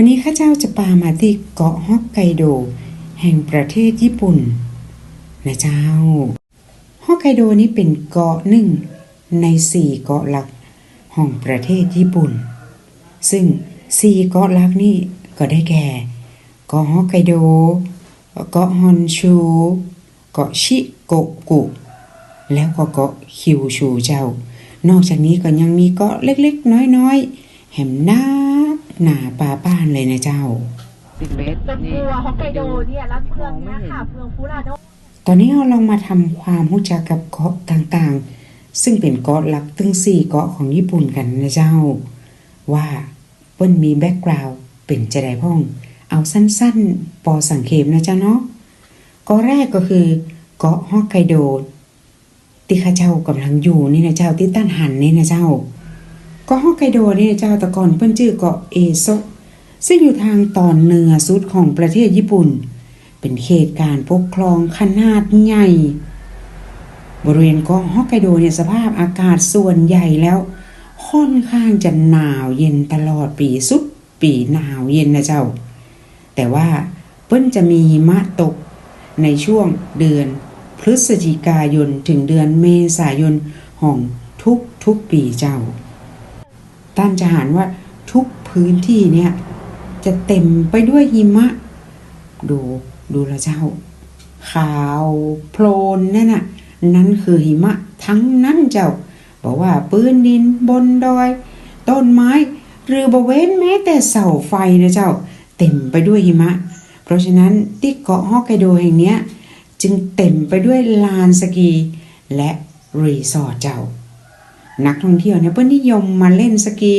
วันนี้ข้าเจ้าจะปามาที่เกาะฮอกไกโด แห่งประเทศญี่ปุ่น นะเจ้า ฮอกไกโดนี้เป็นเกาะหนึ่งในสี่เกาะหลักของประเทศญี่ปุ่น ซึ่งสี่เกาะหลักนี่ก็ได้แก่ เกาะฮอกไกโด เกาะฮอนชู เกาะชิโกกุ แล้วก็เกาะคิวชูเจ้า นอกจากนี้ก็ยังมีเกาะเล็กๆ น้อยๆ แหมหน้า หนาปาป้านเลยนะเจ้าสิบเมตรจะกนี่ลัวฮอกไกโดเนี่ยแล้วเมืองเนี้ยค่ะเมืองฟูราโดตอนนี้เราลองมาทำความรู้จักกับเกาะต่างๆ ซึ่งเป็นเกาะหลักถึงสี่เกาะของญี่ปุ่นกันนะเจ้า ว่าเปิ้นมีแบ็กกราวด์เป็นจะได้พ้อง เอาสั้นๆ ปอสังเขปนะเจ้าเนาะเกาะแรกก็คือเกาะฮอกไกโดที่ข้าเจ้ากำลังอยู่นี่นะเจ้าที่ตั้นหันนี่นะเจ้า เกาะฮอกไกโดเนี่นะเจ้าต่ก่อนเปิ้นชื่อเกาะเอโซะซึ่งอยู่ทางตอนเหนือสุดของประเทศญี่ปุ่น เป็นเขตการปกครองขนาดใหญ่ บริเวณเกาะฮอกไกโดเนี่ยสภาพอากาศส่วนใหญ่แล้วค่อนข้างจะหนาวเย็นตลอดปีสุดปีหนาวเย็นนะเจ้า แต่ว่าเปิ้นจะมีหิมะตกในช่วงเดือนพฤศจิกายนถึงเดือนเมษายนของทุกทุกปีเจ้า ต้านจะหารว่าทุกพื้นที่เนี่ยจะเต็มไปด้วยหิมะ ดูดูละเจ้า ขาวโพลนนั่นน่ะนั่นคือหิมะทั้งนั้นเจ้า บอกว่าปืนดินบนดอย ต้นไม้ หรือบริเวณแม้แต่เสาไฟนะเจ้า เต็มไปด้วยหิมะ เพราะฉะนั้นที่เกาะฮอกไกโดแห่งเนี้ย จึงเต็มไปด้วยลานสกี และรีสอร์ทเจ้า นักท่องเที่ยวเนี่ยเพิ่นนิยมมาเล่นสกี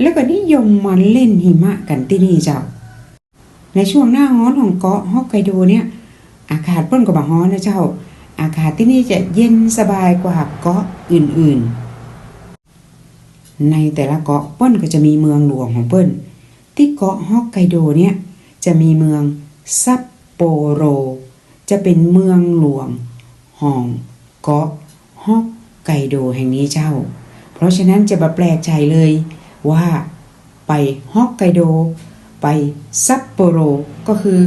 แล้วก็นิยมมาเล่นหิมะกันที่นี่เจ้า ในช่วงหน้าร้อนของเกาะฮอกไกโดเนี่ย อากาศเปิ้นก็บ่ร้อนนะเจ้า อากาศที่นี่จะเย็นสบายกว่าเกาะอื่นๆ ในแต่ละเกาะเปิ้นก็จะมีเมืองหลวงของเปิ้นที่เกาะฮอกไกโดเนี่ยจะมีเมืองซัปโปโร จะเป็นเมืองหลวงของเกาะฮอก ไกโดแห่งนี้เจ้า เพราะฉะนั้นจะบ่แปลกใจเลยว่าไปฮอกไกโด ไปซัปโปโรก็คือ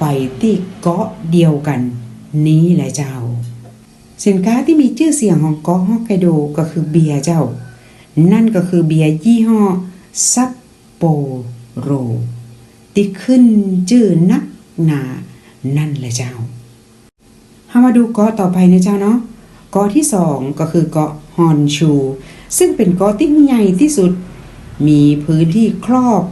ไปที่เกาะเดียวกัน นี้แหละเจ้า สินค้าที่มีชื่อเสียงของเกาะฮอกไกโดก็คือเบียร์เจ้า นั่นก็คือเบียร์ยี่ห้อซัปโปโรที่ขึ้นชื่อนักหนา นั่นแหละเจ้าเฮามาดูเกาะต่อไปนะเจ้าเนาะ เกาะที่สองก็คือเกาะฮอนชู ซึ่งเป็นเกาะที่ใหญ่ที่สุด มีพื้นที่ครอบ